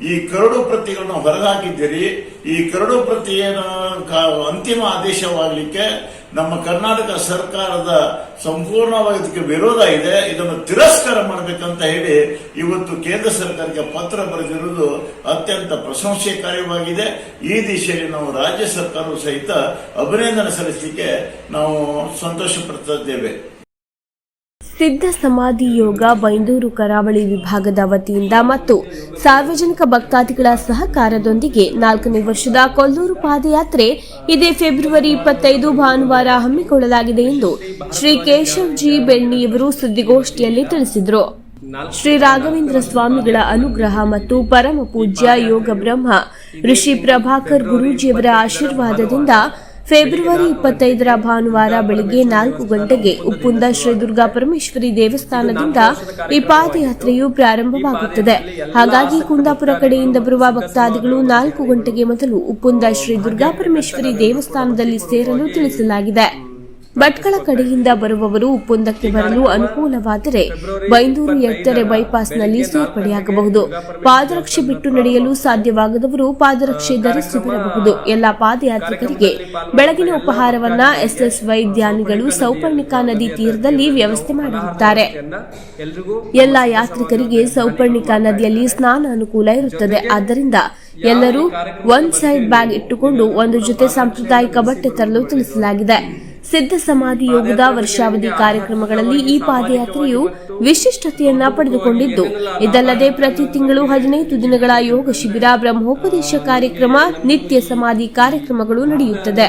ಈ ಕರಡು ಪ್ರತಿಗಳನ್ನು ಹೊರಹಾಕಿದ್ದೀರಿ. ಈ ಕರಡು ಪ್ರತಿಯನ್ನು ಅಂತಿಮ ಆದೇಶವಾಗಲಿಕ್ಕೆ ನಮ್ಮ ಕರ್ನಾಟಕ ಸರ್ಕಾರದ ಸಂಪೂರ್ಣವಾಗಿ ಇದಕ್ಕೆ ವಿರೋಧ ಇದೆ, ಇದನ್ನು ತಿರಸ್ಕಾರ ಮಾಡಬೇಕಂತ ಹೇಳಿ ಇವತ್ತು ಕೇಂದ್ರ ಸರ್ಕಾರಕ್ಕೆ ಪತ್ರ ಬರೆದಿರುವುದು ಅತ್ಯಂತ ಪ್ರಶಂಸೆಕಾರ್ಯವಾಗಿದೆ ಈ ದಿಶೆಯಲ್ಲಿ ನಾವು ರಾಜ್ಯ ಸರ್ಕಾರವು ಸಹಿತ ಅಭಿನಂದನೆ ಸಲ್ಲಿಸಲಿಕ್ಕೆ ನಾವು ಸಂತೋಷ ಪಡ್ತಿದ್ದೇವೆ ಸಿದ್ಧ ಸಮಾಧಿ ಯೋಗ ಬೈಂದೂರು ಕರಾವಳಿ ವಿಭಾಗದ ವತಿಯಿಂದ ಮತ್ತು ಸಾರ್ವಜನಿಕ ಭಕ್ತಾದಿಗಳ ಸಹಕಾರದೊಂದಿಗೆ ನಾಲ್ಕನೇ ವರ್ಷದ ಕೊಲ್ಲೂರು ಪಾದಯಾತ್ರೆ ಇದೇ ಫೆಬ್ರವರಿ ಇಪ್ಪತ್ತೈದು ಭಾನುವಾರ ಹಮ್ಮಿಕೊಳ್ಳಲಾಗಿದೆ ಎಂದು ಶ್ರೀ ಕೇಶವ್ ಜಿ ಬೆಣ್ಣಿಯವರು ಸುದ್ದಿಗೋಷ್ಠಿಯಲ್ಲಿ ತಿಳಿಸಿದರು. ಶ್ರೀ ರಾಘವೇಂದ್ರ ಸ್ವಾಮಿಗಳ ಅನುಗ್ರಹ ಮತ್ತು ಪರಮ ಪೂಜ್ಯ ಯೋಗ ಬ್ರಹ್ಮ ಋಷಿ ಪ್ರಭಾಕರ್ ಗುರೂಜಿಯವರ ಆಶೀರ್ವಾದದಿಂದ ಫೆಬ್ರವರಿ ಇಪ್ಪತ್ತೈದರ ಭಾನುವಾರ ಬೆಳಗ್ಗೆ ನಾಲ್ಕು ಗಂಟೆಗೆ ಉಪ್ಪುಂದ ಶ್ರೀ ದುರ್ಗಾ ಪರಮೇಶ್ವರಿ ದೇವಸ್ಥಾನದಿಂದ ಈ ಪಾದಯಾತ್ರೆಯು ಪ್ರಾರಂಭವಾಗುತ್ತದೆ. ಹಾಗಾಗಿ ಕುಂದಾಪುರ ಕಡೆಯಿಂದ ಬರುವ ಭಕ್ತಾದಿಗಳು ನಾಲ್ಕು ಗಂಟೆಗೆ ಮೊದಲು ಉಪ್ಪುಂದ ಶ್ರೀ ದುರ್ಗಾ ಪರಮೇಶ್ವರಿ ದೇವಸ್ಥಾನದಲ್ಲಿ ಸೇರಲು ತಿಳಿಸಲಾಗಿದೆ. ಭಟ್ಕಳ ಕಡೆಯಿಂದ ಬರುವವರು ಉಪ್ಪುಂದಕ್ಕೆ ಬರಲು ಅನುಕೂಲವಾದರೆ ಬೈಂದೂರು ಎತ್ತರೆ ಬೈಪಾಸ್ನಲ್ಲಿ ಸೇರ್ಪಡೆಯಾಗಬಹುದು ಪಾದರಕ್ಷೆ ಬಿಟ್ಟು ನಡೆಯಲು ಸಾಧ್ಯವಾಗದವರು ಪಾದರಕ್ಷೆ ಧರಿಸಿ ಬರಬಹುದು. ಎಲ್ಲ ಪಾದಯಾತ್ರಿಕರಿಗೆ ಬೆಳಗಿನ ಉಪಹಾರವನ್ನ ಎಸ್ಎಸ್ವೈ ಧ್ಯಾನಿಗಳು ಸೌಪರ್ಣಿಕಾ ನದಿ ತೀರದಲ್ಲಿ ವ್ಯವಸ್ಥೆ ಮಾಡಿರುತ್ತಾರೆ. ಎಲ್ಲ ಯಾತ್ರಿಕರಿಗೆ ಸೌಪರ್ಣಿಕಾ ನದಿಯಲ್ಲಿ ಸ್ನಾನ ಅನುಕೂಲ ಇರುತ್ತದೆ. ಆದ್ದರಿಂದ ಎಲ್ಲರೂ ಒಂದ್ ಸೈಡ್ ಬ್ಯಾಗ್ ಇಟ್ಟುಕೊಂಡು ಒಂದು ಜೊತೆ ಸಾಂಪ್ರದಾಯಿಕ ಬಟ್ಟೆ ತರಲು ತಿಳಿಸಲಾಗಿದೆ. ಸಿದ್ಧ ಸಮಾಧಿ ಯೋಗದ ವರ್ಷಾವಧಿ ಕಾರ್ಯಕ್ರಮಗಳಲ್ಲಿ ಈ ಪಾದಯಾತ್ರೆಯು ವಿಶಿಷ್ಟತೆಯನ್ನ ಪಡೆದುಕೊಂಡಿದ್ದು, ಇದಲ್ಲದೆ ಪ್ರತಿ ತಿಂಗಳು ಹದಿನೈದು ದಿನಗಳ ಯೋಗ ಶಿಬಿರ, ಬ್ರಹ್ಮೋಪದೇಶ ಕಾರ್ಯಕ್ರಮ, ನಿತ್ಯ ಸಮಾಧಿ ಕಾರ್ಯಕ್ರಮಗಳು ನಡೆಯುತ್ತದೆ.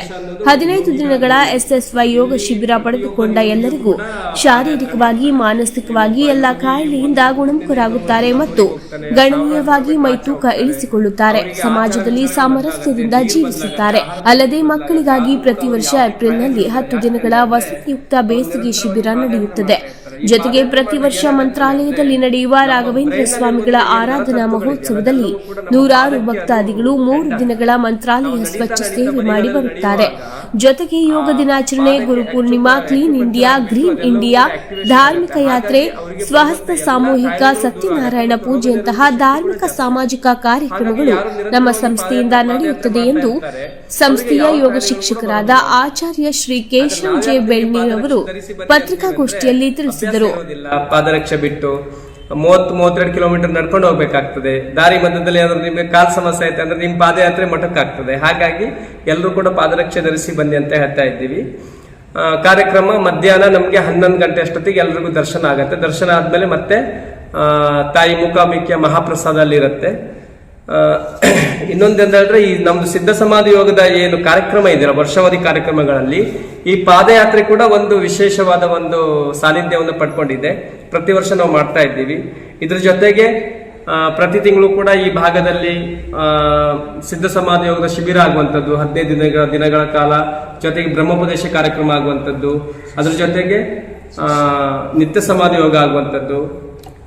ಹದಿನೈದು ದಿನಗಳ ಎಸ್ಎಸ್ವೈ ಯೋಗ ಶಿಬಿರ ಪಡೆದುಕೊಂಡ ಎಲ್ಲರಿಗೂ ಶಾರೀರಿಕವಾಗಿ, ಮಾನಸಿಕವಾಗಿ ಎಲ್ಲ ಕಾಯಿಲೆಯಿಂದ ಗುಣಮುಖರಾಗುತ್ತಾರೆ ಮತ್ತು ಗಣನೀಯವಾಗಿ ಮೈತೂಕ ಇಳಿಸಿಕೊಳ್ಳುತ್ತಾರೆ. ಸಮಾಜದಲ್ಲಿ ಸಾಮರಸ್ಯದಿಂದ ಜೀವಿಸುತ್ತಾರೆ. ಅಲ್ಲದೆ ಮಕ್ಕಳಿಗಾಗಿ ಪ್ರತಿ ವರ್ಷ ಏಪ್ರಿಲ್ನಲ್ಲಿ ಹತ್ತು ದಿನಗಳ ವಸತಿಯುಕ್ತ ಬೇಸಿಗೆ ಶಿಬಿರ ನಡೆಯುತ್ತದೆ. ಜೊತೆಗೆ ಪ್ರತಿ ವರ್ಷ ಮಂತ್ರಾಲಯದಲ್ಲಿ ನಡೆಯುವ ರಾಘವೇಂದ್ರ ಸ್ವಾಮಿಗಳ ಆರಾಧನಾ ಮಹೋತ್ಸವದಲ್ಲಿ ನೂರಾರು ಭಕ್ತಾದಿಗಳು ಮೂರು ದಿನಗಳ ಮಂತ್ರಾಲಯ ಸ್ವಚ್ಛ ಸೇವೆ ಮಾಡಿ ಬರುತ್ತಾರೆ. ಜೊತೆಗೆ ಯೋಗ ದಿನಾಚರಣೆ, Guru Purnima, clean India, green India, ಧಾರ್ಮಿಕ ಯಾತ್ರೆ, ಸ್ವಹಸ್ತ ಸಾಮೂಹಿಕ ಸತ್ಯನಾರಾಯಣ ಪೂಜೆಯಂತಹ ಧಾರ್ಮಿಕ ಸಾಮಾಜಿಕ ಕಾರ್ಯಕ್ರಮಗಳು ನಮ್ಮ ಸಂಸ್ಥೆಯಿಂದ ನಡೆಯುತ್ತದೆ ಎಂದು ಸಂಸ್ಥೆಯ ಯೋಗ ಶಿಕ್ಷಕರಾದ ಆಚಾರ್ಯ ಶ್ರೀ ಕೇಶವ್ ಜೆ ಬೆಳ್ನೀರ್ ಅವರು ಪತ್ರಿಕಾಗೋಷ್ಠಿಯಲ್ಲಿ ತಿಳಿಸಿದರು. ಮೂವತ್ತು, ಮೂವತ್ತೆರಡು ಕಿಲೋಮೀಟರ್ ನಡ್ಕೊಂಡು ಹೋಗ್ಬೇಕಾಗ್ತದೆ. ದಾರಿ ಮಧ್ಯದಲ್ಲಿ ಏನಾದ್ರು ನಿಮಗೆ ಕಾಲ್ ಸಮಸ್ಯೆ ಐತೆ ಅಂದ್ರೆ ನಿಮ್ಮ ಪಾದಯಾತ್ರೆ ಮಠಕ್ಕಾಗ್ತದೆ. ಹಾಗಾಗಿ ಎಲ್ಲರೂ ಕೂಡ ಪಾದರಕ್ಷೆ ಧರಿಸಿ ಬನ್ನಿ ಅಂತ ಹೇಳ್ತಾ ಇದ್ದೀವಿ. ಕಾರ್ಯಕ್ರಮ ಮಧ್ಯಾಹ್ನ ನಮಗೆ ಹನ್ನೊಂದು ಗಂಟೆ ಅಷ್ಟೊತ್ತಿಗೆ ಎಲ್ರಿಗೂ ದರ್ಶನ ಆಗುತ್ತೆ. ದರ್ಶನ ಆದ್ಮೇಲೆ ಮತ್ತೆ ತಾಯಿ ಮೂಕಾಂಬಿಕೆಯ ಮಹಾಪ್ರಸಾದ ಅಲ್ಲಿರುತ್ತೆ ಇನ್ನೊಂದು ಹೇಳಿದ್ರೆ, ಈ ನಮ್ದು ಸಿದ್ಧ ಸಮಾಧಿ ಯೋಗದ ಏನು ಕಾರ್ಯಕ್ರಮ ಇದೆಯಲ್ಲ, ವರ್ಷಾವಧಿ ಕಾರ್ಯಕ್ರಮಗಳಲ್ಲಿ ಈ ಪಾದಯಾತ್ರೆ ಕೂಡ ಒಂದು ವಿಶೇಷವಾದ ಒಂದು ಸಾನ್ನಿಧ್ಯವನ್ನು ಪಡ್ಕೊಂಡಿದೆ. ಪ್ರತಿ ವರ್ಷ ನಾವು ಮಾಡ್ತಾ ಇದ್ದೀವಿ. ಇದ್ರ ಜೊತೆಗೆ ಪ್ರತಿ ತಿಂಗಳು ಕೂಡ ಈ ಭಾಗದಲ್ಲಿ ಸಿದ್ಧ ಸಮಾಧಿ ಯೋಗದ ಶಿಬಿರ ಆಗುವಂಥದ್ದು, ಹದಿನೈದು ದಿನಗಳ ದಿನಗಳ ಕಾಲ ಜೊತೆಗೆ ಬ್ರಹ್ಮೋಪದೇಶ ಕಾರ್ಯಕ್ರಮ ಆಗುವಂಥದ್ದು, ಅದ್ರ ಜೊತೆಗೆ ನಿತ್ಯ ಸಮಾಧಿ ಯೋಗ ಆಗುವಂಥದ್ದು.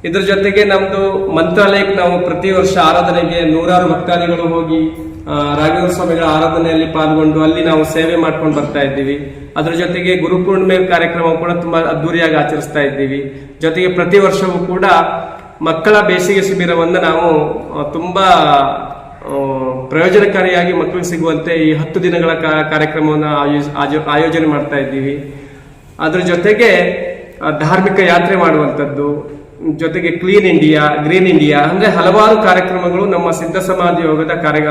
ಇದ್ರ ಜೊತೆಗೆ ನಮ್ದು ಮಂತ್ರಾಲಯಕ್ಕೆ ನಾವು ಪ್ರತಿ ವರ್ಷ ಆರಾಧನೆಗೆ ನೂರಾರು ಭಕ್ತಾದಿಗಳು ಹೋಗಿ ರಾಘವೇಂದ್ರ ಸ್ವಾಮಿಗಳ ಆರಾಧನೆಯಲ್ಲಿ ಪಾಲ್ಗೊಂಡು ಅಲ್ಲಿ ನಾವು ಸೇವೆ ಮಾಡ್ಕೊಂಡು ಬರ್ತಾ ಇದ್ದೀವಿ. ಅದರ ಜೊತೆಗೆ ಗುರುಪೂರ್ಣಿಮೆ ಕಾರ್ಯಕ್ರಮ ಕೂಡ ತುಂಬಾ ಅದ್ದೂರಿಯಾಗಿ ಆಚರಿಸ್ತಾ ಇದ್ದೀವಿ. ಜೊತೆಗೆ ಪ್ರತಿ ವರ್ಷವೂ ಕೂಡ ಮಕ್ಕಳ ಬೇಸಿಗೆ ಶಿಬಿರವನ್ನು ನಾವು ತುಂಬಾ ಪ್ರಯೋಜನಕಾರಿಯಾಗಿ ಮಕ್ಕಳಿಗೆ ಸಿಗುವಂತೆ ಈ ಹತ್ತು ದಿನಗಳ ಕಾರ್ಯಕ್ರಮವನ್ನು ಆಯೋಜನೆ ಮಾಡ್ತಾ ಇದ್ದೀವಿ. ಅದರ ಜೊತೆಗೆ ಧಾರ್ಮಿಕ ಯಾತ್ರೆ ಮಾಡುವಂಥದ್ದು ಜೊತೆಗೆ ಕ್ಲೀನ್ ಇಂಡಿಯಾ ಗ್ರೀನ್ ಇಂಡಿಯಾ ಅಂದ್ರೆ ಹಲವಾರು ಕಾರ್ಯಕ್ರಮಗಳು ನಮ್ಮ ಸಿದ್ಧ ಸಮಾಜ ಯೋಗದ ಕಾರ್ಯ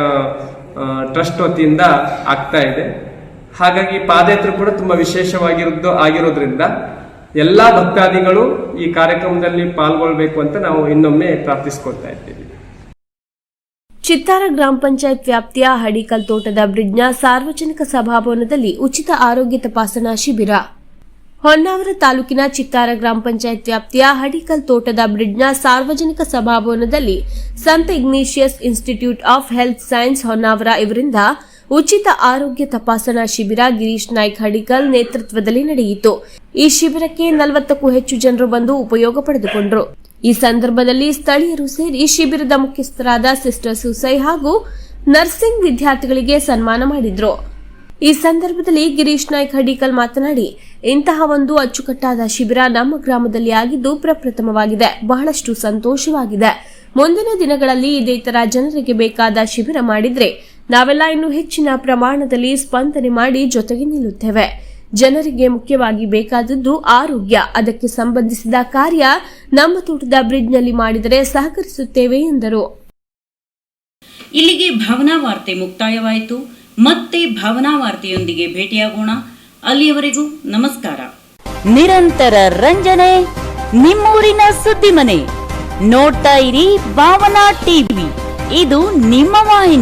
ಟ್ರಸ್ಟ್ ವತಿಯಿಂದ ಆಗ್ತಾ ಇದೆ. ಹಾಗಾಗಿ ಪಾದಯಾತ್ರೆ ಕೂಡ ತುಂಬಾ ವಿಶೇಷವಾಗಿರೋದು ಆಗಿರೋದ್ರಿಂದ ಎಲ್ಲಾ ಭಕ್ತಾದಿಗಳು ಈ ಕಾರ್ಯಕ್ರಮದಲ್ಲಿ ಪಾಲ್ಗೊಳ್ಬೇಕು ಅಂತ ನಾವು ಇನ್ನೊಮ್ಮೆ ಪ್ರಾರ್ಥಿಸ್ಕೊಳ್ತಾ ಇದ್ದೀವಿ. ಚಿತ್ತಾರ ಗ್ರಾಮ ಪಂಚಾಯತ್ ವ್ಯಾಪ್ತಿಯ ಹಡಿಕಲ್ ತೋಟದ ಬ್ರಿಡ್ಜ್ನ ಸಾರ್ವಜನಿಕ ಸಭಾಭವನದಲ್ಲಿ ಉಚಿತ ಆರೋಗ್ಯ ತಪಾಸಣಾ ಶಿಬಿರ. ಹೊನ್ನಾವರ ತಾಲೂಕಿನ ಚಿತ್ತಾರ ಗ್ರಾಮ ಪಂಚಾಯತ್ ವ್ಯಾಪ್ತಿಯ ಹಡಿಕಲ್ ತೋಟದ ಬ್ರಿಡ್ಜ್ನ ಸಾರ್ವಜನಿಕ ಸಭಾಭವನದಲ್ಲಿ ಸಂತ Ignatius institute of health science Honnavar ಇವರಿಂದ ಉಚಿತ ಆರೋಗ್ಯ ತಪಾಸಣಾ ಶಿಬಿರ ಗಿರೀಶ್ ನಾಯ್ಕ್ ಹಡಿಕಲ್ ನೇತೃತ್ವದಲ್ಲಿ ನಡೆಯಿತು. ಈ ಶಿಬಿರಕ್ಕೆ ನಲವತ್ತಕ್ಕೂ ಹೆಚ್ಚು ಜನರು ಬಂದು ಉಪಯೋಗ ಪಡೆದುಕೊಂಡರು. ಈ ಸಂದರ್ಭದಲ್ಲಿ ಸ್ಥಳೀಯರು ಸೇರಿ ಶಿಬಿರದ ಮುಖ್ಯಸ್ಥರಾದ ಸಿಸ್ಟರ್ ಸುಸೈ ಹಾಗೂ ನರ್ಸಿಂಗ್ ವಿದ್ಯಾರ್ಥಿಗಳಿಗೆ ಸನ್ಮಾನ ಮಾಡಿದ್ರು. ಈ ಸಂದರ್ಭದಲ್ಲಿ ಗಿರೀಶ್ ನಾಯ್ಕ್ ಹಡಿಕಲ್ ಮಾತನಾಡಿ, ಇಂತಹ ಒಂದು ಅಚ್ಚುಕಟ್ಟಾದ ಶಿಬಿರ ನಮ್ಮ ಗ್ರಾಮದಲ್ಲಿ ಆಗಿದ್ದು ಪ್ರಪ್ರಥಮವಾಗಿದೆ. ಬಹಳಷ್ಟು ಸಂತೋಷವಾಗಿದೆ. ಮುಂದಿನ ದಿನಗಳಲ್ಲಿ ಇದೇ ತರ ಜನರಿಗೆ ಬೇಕಾದ ಶಿಬಿರ ಮಾಡಿದ್ರೆ ನಾವೆಲ್ಲ ಇನ್ನೂ ಹೆಚ್ಚಿನ ಪ್ರಮಾಣದಲ್ಲಿ ಸ್ಪಂದನೆ ಮಾಡಿ ಜೊತೆಗೆ ನಿಲ್ಲುತ್ತೇವೆ. ಜನರಿಗೆ ಮುಖ್ಯವಾಗಿ ಬೇಕಾದದ್ದು ಆರೋಗ್ಯ. ಅದಕ್ಕೆ ಸಂಬಂಧಿಸಿದ ಕಾರ್ಯ ನಮ್ಮ ತೋಟದ ಬ್ರಿಡ್ಜ್ನಲ್ಲಿ ಮಾಡಿದರೆ ಸಹಕರಿಸುತ್ತೇವೆ ಎಂದರು. ಇಲ್ಲಿಗೆ ಭಾವನಾ ವಾರ್ತೆ ಮುಕ್ತಾಯವಾಯಿತು. ಮತ್ತೆ ಭಾವನಾ ವಾರ್ತೆಯೊಂದಿಗೆ ಭೇಟಿಯಾಗೋಣ. ಅಲ್ಲಿಯವರೆಗೂ ನಮಸ್ಕಾರ. ನಿರಂತರ ರಂಜನೆ, ನಿಮ್ಮೂರಿನ ಸುದ್ದಿ ಮನೆ ನೋಡ್ತಾ ಇರಿ ಭಾವನಾ ಟಿವಿ. ಇದು ನಿಮ್ಮ ವಾಹಿನಿ.